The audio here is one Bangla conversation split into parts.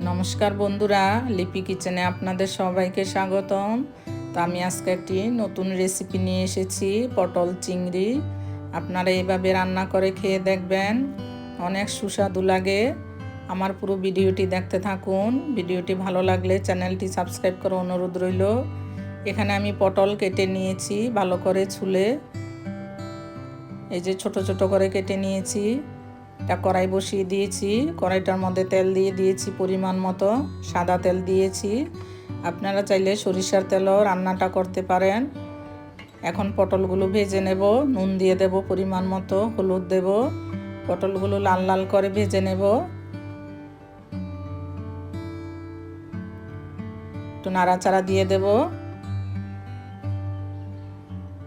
নমস্কার বন্ধুরা, লিপি কিচেনে আপনাদের সবাইকে স্বাগতম। তো আমি আজকে একটি নতুন রেসিপি নিয়ে এসেছি, পটল চিংড়ি। আপনারা এইভাবে রান্না করে খেয়ে দেখবেন, অনেক সুস্বাদু লাগে। আমার পুরো ভিডিওটি দেখতে থাকুন। ভিডিওটি ভালো লাগলে চ্যানেলটি সাবস্ক্রাইব করে অনুরোধ রইল। এখানে আমি পটল কেটে নিয়েছি, ভালো করে ছুলে। এই যে ছোট ছোট করে কেটে নিয়েছি। একটা কড়াই বসিয়ে দিয়েছি। কড়াইটার মধ্যে তেল দিয়ে দিয়েছি পরিমাণ মতো, সাদা তেল দিয়েছি। আপনারা চাইলে সরিষার তেলও রান্নাটা করতে পারেন। এখন পটলগুলো ভেজে নেব, নুন দিয়ে দেব পরিমাণ মতো, হলুদ দেব। পটলগুলো লাল লাল করে ভেজে নেব। একটু নাড়াচাড়া দিয়ে দেব।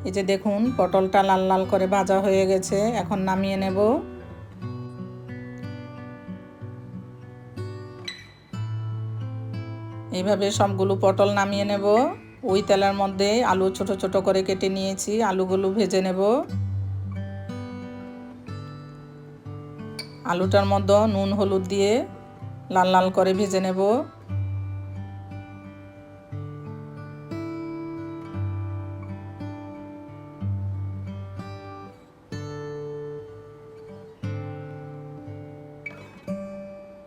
এই যে দেখুন, পটলটা লাল লাল করে ভাজা হয়ে গেছে। এখন নামিয়ে নেব। এইভাবে সবগুলো পটল নামিয়ে নেব। ওই তেলের মধ্যে আলু ছোট ছোট করে কেটে নিয়েছি, আলুগুলো ভেজে নেব। আলুটার মধ্যে নুন, হলুদ দিয়ে লাল লাল করে ভেজে নেব।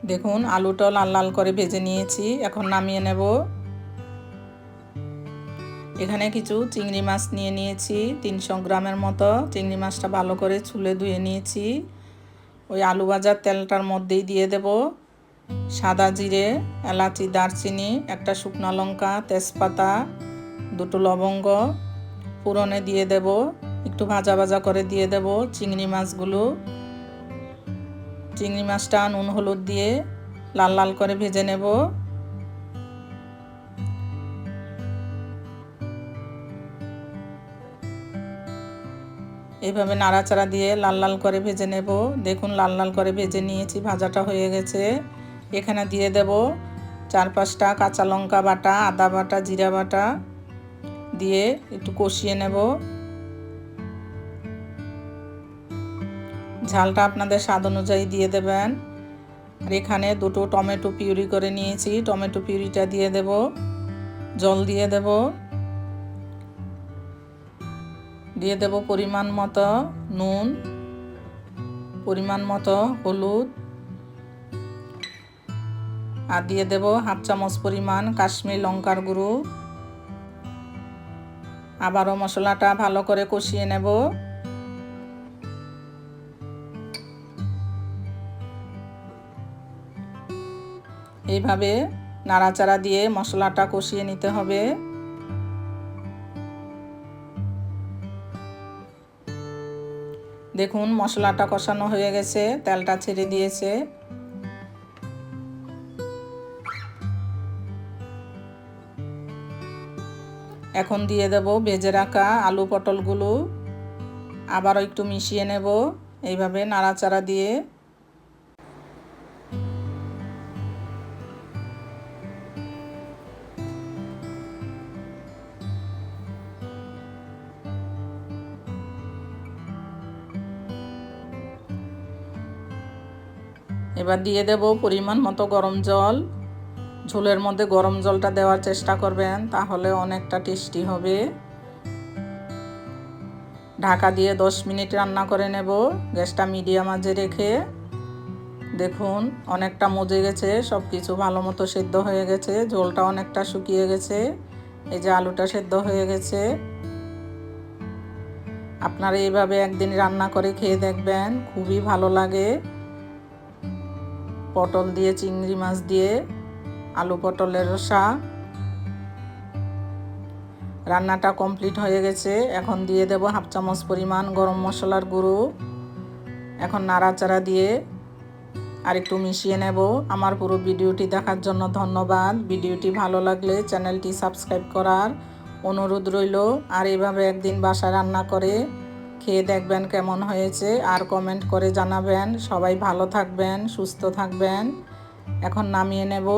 দেখুন, আলুটা লাল লাল করে ভেজে নিয়েছি। এখন নামিয়ে নেব। এখানে কিছু চিংড়ি মাছ নিয়ে নিয়েছি, তিনশো গ্রামের মতো। চিংড়ি মাছটা ভালো করে ছুলে ধুয়ে নিয়েছি। ওই আলু ভাজার তেলটার মধ্যেই দিয়ে দেব। সাদা জিরে, এলাচি, দারচিনি, একটা শুকনো লঙ্কা, তেজপাতা, দুটো লবঙ্গ পুরনে দিয়ে দেব। একটু ভাজা ভাজা করে দিয়ে দেব চিংড়ি মাছগুলো। চিংড়ি মাছটা নুন হলুদ দিয়ে লাল লাল করে ভেজে নেব। এইভাবে নাড়াচাড়া দিয়ে লাল লাল করে ভেজে নেব। দেখুন, লাল লাল করে ভেজে নিয়েছি, ভাজাটা হয়ে গেছে। এখানে দিয়ে দেব চার পাঁচটা কাঁচা লঙ্কা বাটা, আদা বাটা, জিরা বাটা দিয়ে একটু কষিয়ে নেব। ঝালটা আপনাদের স্বাদ অনুযায়ী দিয়ে দেবেন। আর এখানে দুটো টমেটো পিউরি করে নিয়েছি। টমেটো পিউরিটা দিয়ে দেব। জল দিয়ে দেব। দিয়ে দেব পরিমাণ মতো নুন, পরিমাণ মতো হলুদ। আর দিয়ে দেব হাফ চামচ পরিমাণ কাশ্মীর লঙ্কার গুঁড়ো। আবারও মশলাটা ভালো করে কষিয়ে নেব। এইভাবে নাড়াচাড়া দিয়ে মশলাটা কষিয়ে নিতে হবে। দেখুন, মশলাটা কষানো হয়ে গেছে, তেলটা ছেড়ে দিয়েছে। এখন দিয়ে দেব ভেজে রাখা আলু পটলগুলো। আবারও একটু মিশিয়ে নেব, এইভাবে নাড়াচাড়া দিয়ে। এবার দিয়ে দেব পরিমাণ মতো গরম জল। ঝোলের মধ্যে গরম জলটা দেওয়ার চেষ্টা করবেন, তাহলে অনেকটা টেস্টি হবে। ঢাকা দিয়ে দশ মিনিট রান্না করে নেব, গ্যাসটা মিডিয়াম আজে রেখে। দেখুন, অনেকটা মজে গেছে সব কিছু ভালো মতো সেদ্ধ হয়ে গেছে, ঝোলটা অনেকটা শুকিয়ে গেছে। এই যে আলুটা সেদ্ধ হয়ে গেছে। আপনারা এইভাবে একদিন রান্না করে খেয়ে দেখবেন, খুবই ভালো লাগে। পটল দিয়ে, চিংড়ি মাছ দিয়ে, আলু পটলের রসা। রান্নাটা কমপ্লিট হয়ে গেছে। এখন দিয়ে দেব হাফ চামচ পরিমাণ গরম মশলার গুঁড়ো। এখন নাড়াচাড়া দিয়ে আর একটু মিশিয়ে নেব। আমার পুরো ভিডিওটি দেখার জন্য ধন্যবাদ। ভিডিওটি ভালো লাগলে চ্যানেলটি সাবস্ক্রাইব করার অনুরোধ রইল। আর এভাবে একদিন বাসা রান্না করে খেয়ে দেখবেন কেমন হয়েছে, আর কমেন্ট করে জানাবেন। সবাই ভালো থাকবেন, সুস্থ থাকবেন। এখন নামিয়ে নেব।